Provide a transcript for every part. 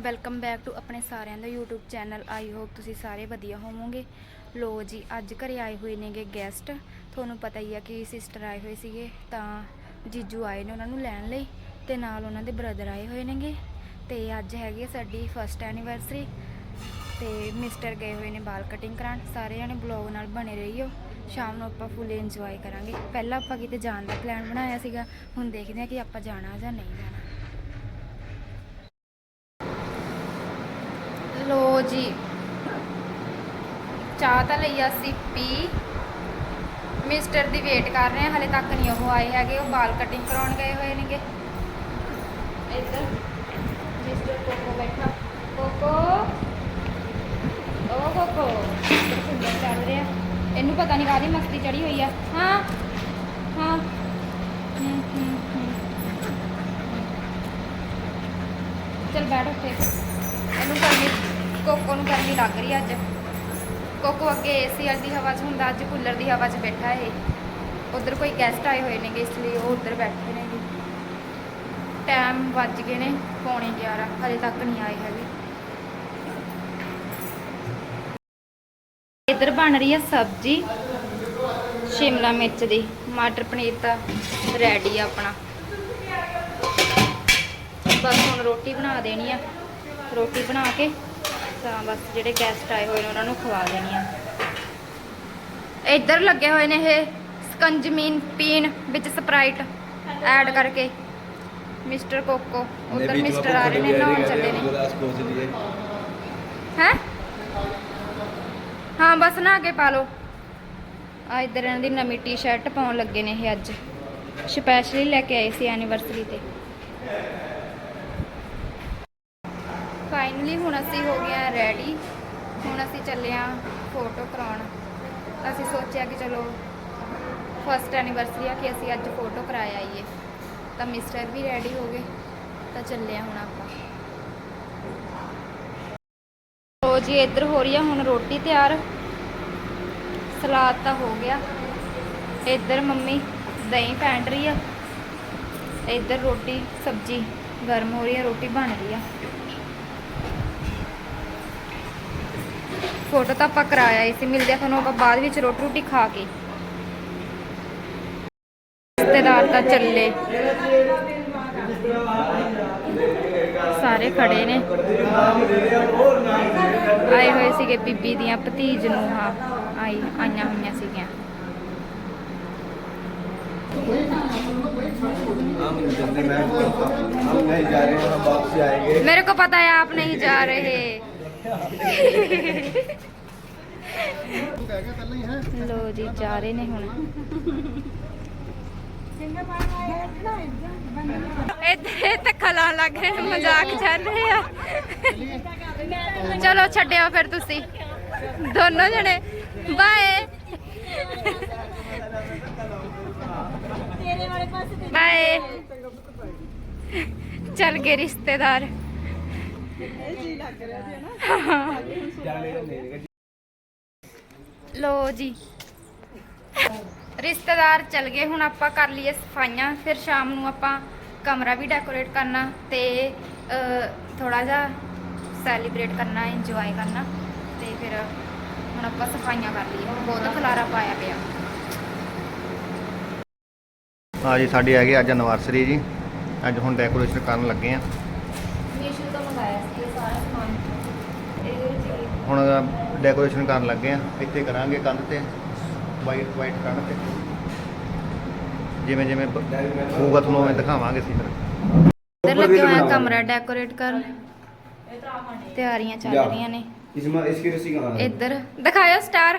Welcome back to ਆਪਣੇ ਸਾਰਿਆਂ ਦਾ YouTube ਚੈਨਲ ਆਈ ਹੋਪ ਤੁਸੀਂ ਸਾਰੇ ਵਧੀਆ ਹੋਵੋਗੇ ਲੋ ਜੀ, ਅੱਜ ਘਰੇ ਆਏ ਹੋਏ ਨੇਗੇ ਗੈਸਟ ਤੁਹਾਨੂੰ ਪਤਾ ਹੀ ਆ ਕਿ ਸਿਸਟਰ ਆਏ ਹੋਏ ਸੀਗੇ, ਤਾਂ ਜੀਜੂ ਆਏ ਨੇ ਉਹਨਾਂ ਨੂੰ ਲੈਣ ਲਈ ਤੇ ਨਾਲ ਉਹਨਾਂ ਦੇ ਬ੍ਰਦਰ ਆਏ ਹੋਏ ਨੇਗੇ। ਤੇ ਅੱਜ ਹੈਗੀ ਆ ਸਾਡੀ ਫਸਟ ਐਨੀਵਰਸਰੀ ਤੇ ਮਿਸਟਰ ਗਏ ਹੋਏ ਨੇ ਵਾਲ ਕਟਿੰਗ ਕਰਾਉਣ। ਸਾਰੇ ਜਣੇ ਬਲੌਗ ਨਾਲ ਬਣੇ ਰਹੀਓ। ਸ਼ਾਮ ਨੂੰ ਆਪਾਂ ਫੁੱਲ ਇੰਜੋਏ ਕਰਾਂਗੇ। ਪਹਿਲਾਂ ਆਪਾਂ ਕਿਤੇ ਜਾਣ ਦਾ ਪਲਾਨ ਬਣਾਇਆ ਸੀਗਾ, ਹੁਣ ਦੇਖਦੇ ਹਾਂ ਕਿ ਆਪਾਂ ਜਾਣਾ ਜਾਂ ਨਹੀਂ ਜਾਣਾ। ਲੋ ਜੀ ਚਾਹ ਤਾਂ ਲਈ ਅਸੀਂ ਪੀ। ਮਿਸਟਰ ਦੀ ਵੇਟ ਕਰ ਰਹੇ ਹਾਂ ਹਲੇ ਤੱਕ ਨਹੀਂ ਉਹ ਆਏ ਹੈਗੇ, ਉਹ ਵਾਲ ਕਟਿੰਗ ਕਰਾਉਣ ਗਏ ਹੋਏ ਨੇਗੇ। ਇੱਧਰ। ਮਿਸਟਰ ਕੋਕੋ ਬੈਠਾ। ਕੋਕੋ। ਓ ਕੋਕੋ। ਸੁੰਦਰ ਚੱਲ ਰਿਹਾ। ਇਹਨੂੰ ਪਤਾ ਨਹੀਂ ਕਾਹਦੀ ਮਸਤੀ ਚੜੀ ਹੋਈ ਆ। ਹਾਂ। ਹਾਂ। ਹੂੰ ਹੂੰ ਹੂੰ। ਚਲ ਬੈਠ ਉੱਥੇ। ਇਹਨੂੰ ਗਰਮੀ ਕੋਕੋ ਨੂੰ ਕਰਨੀ ਲੱਗ ਰਹੀ ਅੱਜ। ਕੋਕੋ ਅੱਗੇ ਏਸੀ ਵਾਲੀ ਹਵਾ 'ਚ ਹੁੰਦਾ, ਅੱਜ ਕੂਲਰ ਦੀ ਹਵਾ 'ਚ ਬੈਠਾ ਇਹ। ਉਧਰ ਕੋਈ ਗੈਸਟ ਆਏ ਹੋਏ ਨੇਗੇ, ਇਸ ਲਈ ਉਹ ਉਧਰ ਬੈਠੇ ਨੇਗੇ। ਟਾਈਮ ਵੱਜ ਗਏ ਨੇ ਪੌਣੇ 11 ਹਲੇ ਤੱਕ ਨਹੀਂ ਆਏ ਹੈਗੇ। ਇੱਧਰ ਬਣ ਰਹੀ ਹੈ ਸਬਜ਼ੀ, ਸ਼ਿਮਲਾ ਮਿਰਚ ਦੀ, ਮਟਰ ਪਨੀਰ ਤਾਂ ਰੈਡੀ ਆ ਆਪਣਾ। ਬਸ ਹੁਣ ਰੋਟੀ ਬਣਾ ਦੇਣੀ ਆ। ਰੋਟੀ ਬਣਾ ਕੇ ਤਾਂ ਬਸ ਜਿਹੜੇ ਗੈਸਟ ਆਏ ਹੋਏ ਨੇ ਉਹਨਾਂ ਨੂੰ ਖਵਾ ਦੇਣੀ ਆ। ਇੱਧਰ ਲੱਗੇ ਹੋਏ ਨੇ ਇਹ ਸਕੰਜਮੀਨ ਪੀਣ ਵਿੱਚ ਸਪਰਾਈਟ ਐਡ ਕਰਕੇ। ਮਿਸਟਰ ਕੋਕੋ ਉਧਰ ਮਿਸਟਰ ਆ ਰਹੇ ਨੇ ਨਹਾਉਣ ਚੱਲੇ ਨੇ। ਹੈ? ਹਾਂ ਬਸ ਨਹਾ ਕੇ ਪਾ ਲਓ। ਆ ਇੱਧਰ ਇਹਨਾਂ ਦੀ ਨਵੀਂ ਟੀ-ਸ਼ਰਟ ਪਾਉਣ ਲੱਗੇ ਨੇ ਇਹ ਅੱਜ। ਸਪੈਸ਼ਲੀ ਲੈ ਕੇ ਆਏ ਸੀ ਐਨੀਵਰਸਰੀ ਤੇ। ਫਾਈਨਲੀ ਹੁਣ ਅਸੀਂ ਹੋ ਗਏ ਆ ਰੈਡੀ ਹੁਣ ਅਸੀਂ ਚੱਲੇ ਆ ਫੋਟੋ ਕਰਾਉਣ। ਅਸੀਂ ਸੋਚਿਆ ਕਿ ਚਲੋ ਫਸਟ ਐਨੀਵਰਸਰੀ ਆ ਕਿ ਅਸੀਂ ਅੱਜ ਫੋਟੋ ਕਰਾਇਆ ਆਈਏ ਤਾਂ ਮਿਸਟਰ ਵੀ ਰੈਡੀ ਹੋ ਗਏ, ਤਾਂ ਚੱਲੇ ਆ ਹੁਣ ਆਪਾਂ। ਲੋ ਜੀ, ਇੱਧਰ ਹੋ ਰਹੀ ਆ ਹੁਣ ਰੋਟੀ ਤਿਆਰ। ਸਲਾਦ ਤਾਂ ਹੋ ਗਿਆ। ਇੱਧਰ ਮੰਮੀ ਦਹੀਂ ਫੈਂਟ ਰਹੀ ਆ। ਇੱਧਰ ਰੋਟੀ, ਸਬਜ਼ੀ। ਗਰਮ ਹੋ ਰਹੀ ਆ, ਰੋਟੀ ਬਣ ਰਹੀ ਆ। ਫੋਟੋ ਤਾਂ ਆਪਾਂ ਕਰਾਇਆ ਹੀ ਸੀ ਮਿਲਦੇ ਆ ਤੁਹਾਨੂੰ ਆਪਾਂ ਬਾਅਦ ਵਿੱਚ ਰੋਟੀ ਰੋਟੀ ਖਾ ਕੇ ਰਿਸ਼ਤੇਦਾਰ ਤਾਂ ਚੱਲੇ ਸਾਰੇ ਖੜੇ ਨੇ ਆਏ ਹੋਏ ਸੀਗੇ ਬੀਬੀ ਦੀਆਂ ਭਤੀਜ ਨੂੰ ਹਾਂ ਆਈ ਆਈਆਂ ਹੋਈਆਂ ਸੀਗੀਆਂ हम जल्दी मैं हम नहीं जा रहे हैं हम वापस आएंगे मेरे को पता है आप नहीं जा रहे ਲੋ ਜੀ, ਜਾ ਰਹੇ ਨੇ ਹੁਣ। ਇੱਥੇ ਧੱਕਾ ਲਾਉਣ ਲੱਗ ਰਹੇ ਨੇ ਮਜ਼ਾਕ ਚੱਲ ਰਹੇ ਆ। ਚਲੋ, ਛੱਡਿਓ ਫਿਰ ਤੁਸੀਂ। ਦੋਨੋਂ ਜਣੇ। ਬਾਏ। ਬਾਏ। ਚੱਲ ਗਏ ਰਿਸ਼ਤੇਦਾਰ। ਲੋ ਜੀ। ਰਿਸ਼ਤੇਦਾਰ ਚਲ ਗਏ, ਹੁਣ ਆਪਾਂ ਕਰ ਲਈਏ ਸਫਾਈਆਂ, ਫਿਰ ਸ਼ਾਮ ਨੂੰ ਆਪਾਂ ਕਮਰਾ ਵੀ ਡੈਕੋਰੇਟ ਕਰਨਾ ਤੇ ਥੋੜਾ ਜਿਹਾ ਸੈਲੀਬ੍ਰੇਟ ਕਰਨਾ ਇੰਜੋਏ ਕਰਨਾ ਤੇ ਫਿਰ ਹੁਣ ਆਪਾਂ ਸਫਾਈਆਂ ਕਰ ਲਈਏ। ਬਹੁਤ ਖਲਾਰਾ ਪਾਇਆ ਪਿਆ। ਹਾਂ ਜੀ, ਸਾਡੀ ਹੈਗੀ ਅੱਜ ਐਨਵਰਸਰੀ ਜੀ। ਅੱਜ ਹੁਣ ਡੈਕੋਰੇਸ਼ਨ ਕਰਨ ਲੱਗੇ ਆ ਮੀਸ਼ੂ ਤੋਂ ਮੰਗਾਇਆ ਸੀ ਇਹ ਸਾਰਾ ਸਮਾਨ ਇਹਦੇ ਵਿੱਚ ਹੁਣ ਡੈਕੋਰੇਸ਼ਨ ਕਰਨ ਲੱਗੇ ਆ। ਇੱਥੇ ਕਰਾਂਗੇ ਕੰਧ ਤੇ ਵਾਈਟ ਵਾਈਟ ਕੰਧ ਤੇ। ਜਿਵੇਂ ਜਿਵੇਂ ਹੋਊਗਾ ਤੁਹਾਨੂੰ ਮੈਂ ਦਿਖਾਵਾਂਗੇ ਅਸੀਂ ਫਿਰ ਇੱਧਰ ਲੱਗਿਆ ਹੋਇਆ ਕਮਰਾ ਡੈਕੋਰੇਟ ਕਰਨ। ਤਿਆਰੀਆਂ ਚੱਲ ਰਹੀਆਂ ਨੇ। ਇਸ ਇਸ ਕੀ ਤੁਸੀਂ ਕਹਾਂ ਇੱਧਰ। ਦਿਖਾਓ ਸਟਾਰ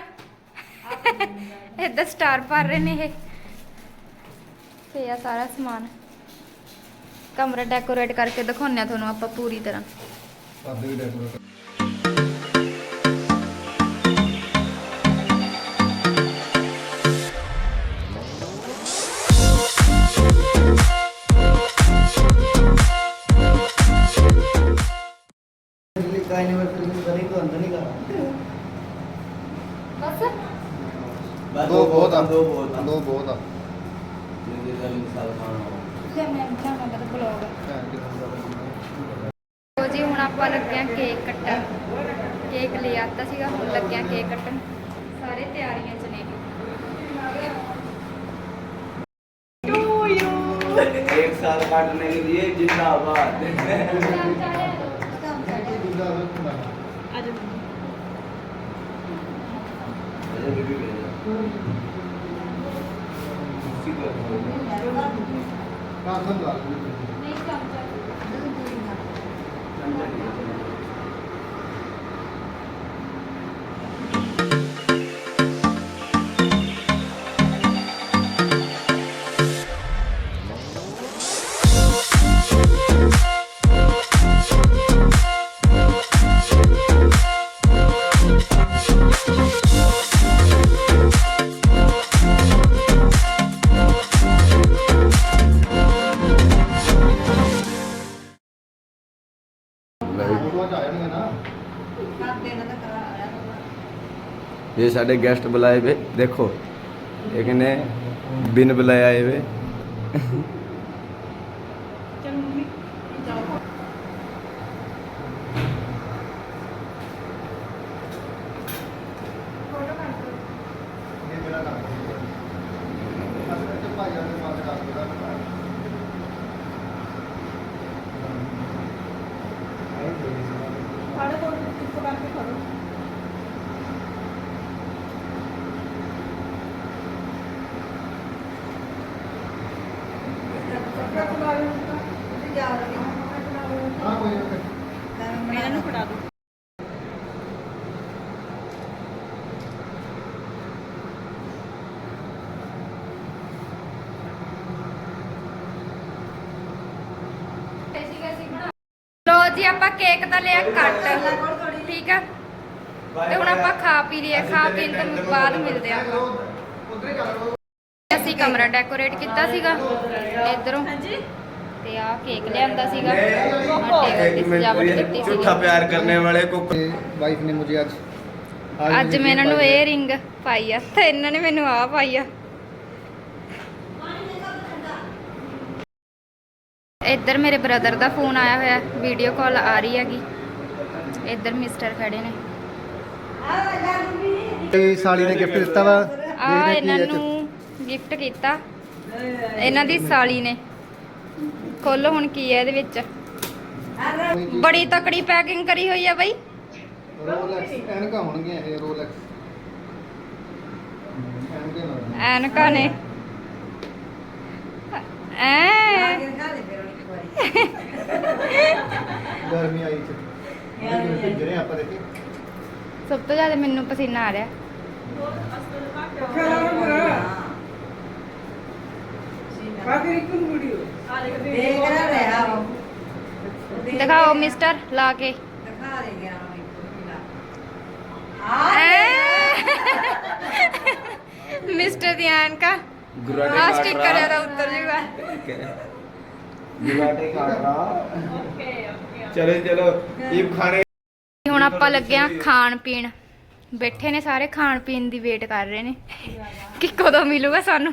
ਇੱਧਰ ਸਟਾਰ ਭਰ ਰਹੇ ਨੇ ਇਹ। ਤੇ ਸਾਰਾ ਸਮਾਨ। ਕਮਰਾ ਡੈਕੋਰੇਟ ਕਰਕੇ ਦਿਖਾਉਂਦੇ ਆ ਤੁਹਾਨੂੰ ਆਪਾਂ ਪੂਰੀ ਤਰ੍ਹਾਂ। ਕਰਦੇ ਵੀ ਡੈਕੋਰੇਟ एनिवर्सरी में बनी तो अंदर ही का ਬਸ। ਦੋ ਬਹੁਤ ਆ ਦੋ ਬਹੁਤ ਆ। ਦੋ ਬਹੁਤ ਆ। ਜਿਹਦੇ ਨਾਲ ਮਿਸਾਲ ਖਾਣਾ ਫਿਰ ਮੈਂ ਬਣਾਉਣਾ ਬਦ ਬਲੌਗ ਲੋ ਜੀ ਹੁਣ ਆਪਾਂ ਲੱਗਿਆ ਕੇਕ ਕੱਟਣ। ਕੇਕ ਲੈ ਆਤਾ ਸੀਗਾ ਹੁਣ ਲੱਗਿਆ ਕੇਕ ਕੱਟਣ। ਸਾਰੇ ਤਿਆਰੀਆਂ ਚ ਨੇ। ਟੂ ਯੂ एक साल काटने के लिए जिंदाबाद को ये साढ़े गेस्ट बुलाए हुए देखो एक ने बिन ਲੋ ਜੀ, ਆਪਾਂ ਕੇਕ ਤਾਂ ਲਿਆ ਕੱਟ ਠੀਕ ਆ? ਤੇ ਹੁਣ ਆਪਾਂ ਖਾ ਪੀ ਲਈਏ, ਖਾ ਪੀਣ ਤੋਂ ਬਾਅਦ ਮਿਲਦੇ ਆ। ਅਸੀਂ ਕਮਰਾ ਡੈਕੋਰੇਟ ਕੀਤਾ ਸੀਗਾ ਇਧਰੋਂ। ਤੇ ਆ ਕੇਕ ਲਿਆਂਦਾ ਸੀਗਾ। ਝੂਠਾ ਪਿਆਰ ਕਰਨੇ ਵਾਲੇ ਕੋ ਵਾਈਫ ਨੇ ਮੈਨੂੰ ਅੱਜ ਅੱਜ ਮੈਂ ਇਹਨਾਂ ਨੂੰ ਇਹ ਰਿੰਗ ਪਾਈ ਆ। ਤੇ ਇਹਨਾਂ ਨੇ ਮੈਨੂੰ ਆ ਪਾਈ ਆ। ਇੱਧਰ ਮੇਰੇ ਬ੍ਰਦਰ ਦਾ ਫੋਨ ਆਇਆ ਹੋਇਆ। ਵੀਡੀਓ ਕਾਲ ਆ ਰਹੀ ਹੈਗੀ। ਇੱਧਰ ਮਿਸਟਰ ਖੜੇ ਨੇ। ਤੇ ਸਾਲੀ ਨੇ ਗਿਫਟ ਦਿੱਤਾ ਵਾ। ਆ ਇਹਨਾਂ ਨੂੰ ਗਿਫਟ ਕੀਤਾ। ਇਹਨਾਂ ਦੀ ਸਾਲੀ ਨੇ। ਖੋਲੋ ਹੁਣ ਕੀ ਹੈ ਇਹਦੇ ਵਿੱਚ। ਬੜੀ ਤਕੜੀ ਪੈਕਿੰਗ ਕਰੀ ਹੋਈ ਆ ਬਈ। ਰੋਲੈਕਸ ਐਨਕਾਂ ਹੋਣਗੀਆਂ ਇਹ ਰੋਲੈਕਸ ਐਨਕਾਂ ਨਾਲ। ਐਨਕਾਂ ਨੇ। ਐ। ਗਰਮੀ ਆਈ ਚ। ਆਪਾਂ ਦੇਖੇ। ਸਭ ਤੋਂ ਜ਼ਿਆਦਾ ਮੈਨੂੰ ਪਸੀਨਾ ਆ ਰਿਹਾ। ਦਿਖਾਓ ਮਿਸਟਰ ਲਾ ਕੇ। ਦਿਖਾ ਦੇ ਗਿਆ ਆ ਮਿਸਟਰ ਧਿਆਨ ਕਾ ਗੁਰਾਟੇ ਆ ਸਟਿਕ ਉੱਤਰ ਜੂਗਾ। ਹੁਣ ਆਪਾਂ ਲੱਗਿਆ ਖਾਣ ਪੀਣ। ਬੈਠੇ ਨੇ ਸਾਰੇ ਖਾਣ ਪੀਣ ਦੀ ਵੇਟ ਕਰ ਰਹੇ ਨੇ। ਕਿ ਕਦੋਂ ਮਿਲੂਗਾ ਸਾਨੂੰ?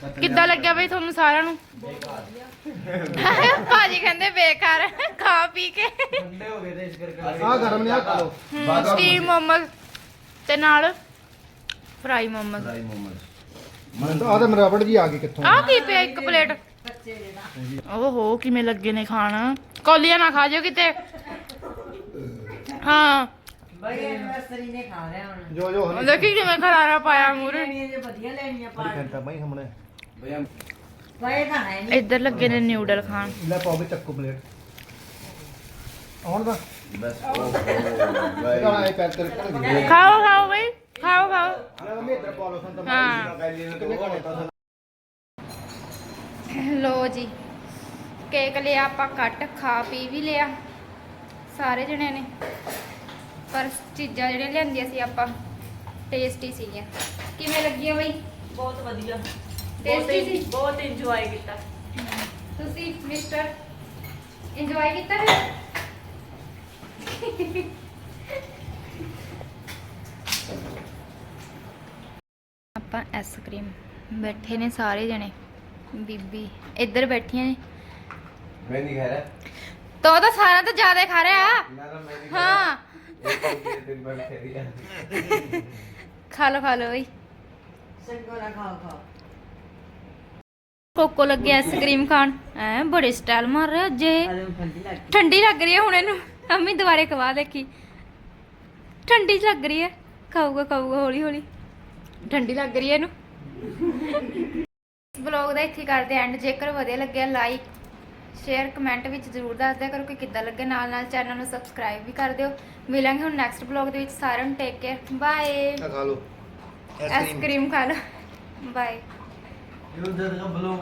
ਕਿੱਦਾਂ ਲੱਗਿਆ ਬਈ ਤੁਹਾਨੂੰ ਸਾਰਿਆਂ ਨੂੰ? ਭਾਜੀ ਕਹਿੰਦੇ ਬੇਕਾਰ ਖਾ ਪੀ ਕੇ। ਆ ਗਰਮ ਨੇ ਆ ਖਾ ਲਓ। ਸਟੀਮ ਮੋਮੋਸ ਤੇ ਨਾਲ ਫਰਾਈ ਮੋਮੋਸ। ਤਾਂ ਮੇਰਾ ਰਬੜ ਜੀ ਆ ਗਈ ਕਿੱਥੋਂ? ਆ ਕੀ ਪਿਆ ਇੱਕ ਪਲੇਟ? ਓਹੋ ਕਿਵੇਂ ਲੱਗੇ ਨੇ ਖਾਣ? ਕੌਲੀਆਂ ਨਾ ਖਾ ਜਾਓ ਕਿਤੇ। ਹਾਂ। ਜੋ ਜੋ ਹਨੀ। ਦੇਖੀ ਕਿਵੇਂ ਖਲਾਰਾ ਪਾਇਆ ਮੂਰੇ ਬੜੀ ਘੰਟਾ ਇੱਧਰ ਲੱਗੇ ਨੇ ਨਿਊਡਲ ਖਾਣ। ਲੈ ਪਾਓ ਵੀ ਚੱਕੋ ਪਲੇਟ। ਆਉਣ ਦਾ। ਬਸ ਖਾਓ ਖਾਓ ਬਈ ਖਾਓ ਖਾਓ। ਲੋ ਜੀ ਕੇਕ ਲਿਆ ਆਪਾਂ ਕੱਟ ਖਾ ਪੀ ਵੀ ਲਿਆ ਸਾਰੇ ਜਣੇ ਨੇ। ਪਰ ਚੀਜ਼ਾਂ ਜਿਹੜੀਆਂ ਲਿਆਂਦੀਆਂ ਸੀ ਆਪਾਂ ਟੇਸਟੀ ਸੀਗੀਆਂ। ਕਿਵੇਂ ਲੱਗੀਆਂ ਬਈ? ਬਹੁਤ ਵਧੀਆ। ਟੇਸਟੀ ਸੀ ਬਹੁਤ ਇੰਜੋਏ ਕੀਤਾ। ਤੁਸੀਂ ਮਿਸਟਰ ਇੰਜੋਏ ਕੀਤਾ ਹੈ ਆਪਾਂ ਆਈਸਕ੍ਰੀਮ ਬੈਠੇ ਨੇ ਸਾਰੇ ਜਣੇ। ਬੀਬੀ ਇੱਧਰ ਬੈਠੀਆਂ ਨੇ। ਮੈਂ ਨਹੀਂ ਖਾ ਰਿਹਾ। ਤੋ ਤਾਂ ਸਾਰਾ ਤਾਂ ਜ਼ਿਆਦਾ ਖਾ ਰਿਹਾ। ਹਾਂ। ਖਾ ਲੋ ਖਾ ਲੋ ਬਈ। ਸੰਗੋਰਾ ਖਾਓ ਖਾਓ ਕੋਕੋ ਲੱਗੇ ਆਈਸਕ੍ਰੀਮ ਖਾਣ। ਐ ਬੜੇ ਸਟਾਈਲ ਮਾਰ ਰਿਹਾ ਜੇ। ਠੰਡੀ ਲੱਗ ਰਹੀ ਹੈ ਹੁਣ ਇਹਨੂੰ। ਅੰਮੀ ਦੁਬਾਰੇ ਖਵਾ ਦੇਖੀ। ਠੰਡੀ ਲੱਗ ਰਹੀ ਹੈ ਖਾਊਗਾ ਖਾਊਗਾ ਹੌਲੀ ਹੌਲੀ। ਠੰਡੀ ਲੱਗ ਰਹੀ ਹੈ ਇਹਨੂੰ। ਇਸ ਵਲੌਗ ਦਾ ਇੱਥੇ ਕਰਦੇ ਐਂਡ ਜੇਕਰ ਵਧੀਆ ਲੱਗਿਆ ਲਾਈਕ ਸ਼ੇਅਰ ਕਮੈਂਟ ਵਿੱਚ ਜ਼ਰੂਰ ਦੱਸ ਦਿਆ ਕਰੋ ਕਿ ਕਿੱਦਾਂ ਲੱਗੇ। ਨਾਲ ਨਾਲ ਚੈਨਲ ਨੂੰ ਸਬਸਕ੍ਰਾਈਬ ਵੀ ਕਰ ਦਿਓ। ਮਿਲਾਂਗੇ ਹੁਣ ਨੈਕਸਟ ਵਲੌਗ ਦੇ ਵਿੱਚ। ਸਾਰਿਆਂ ਨੂੰ ਟੇਕ ਕੇਅਰ ਬਾਏ ਖਾ ਲਓ। ਆਈਸਕ੍ਰੀਮ ਖਾ ਲਓ। ਬਾਏ ਇਹ ਉਧਰ ਦਾ ਬਲੌਗ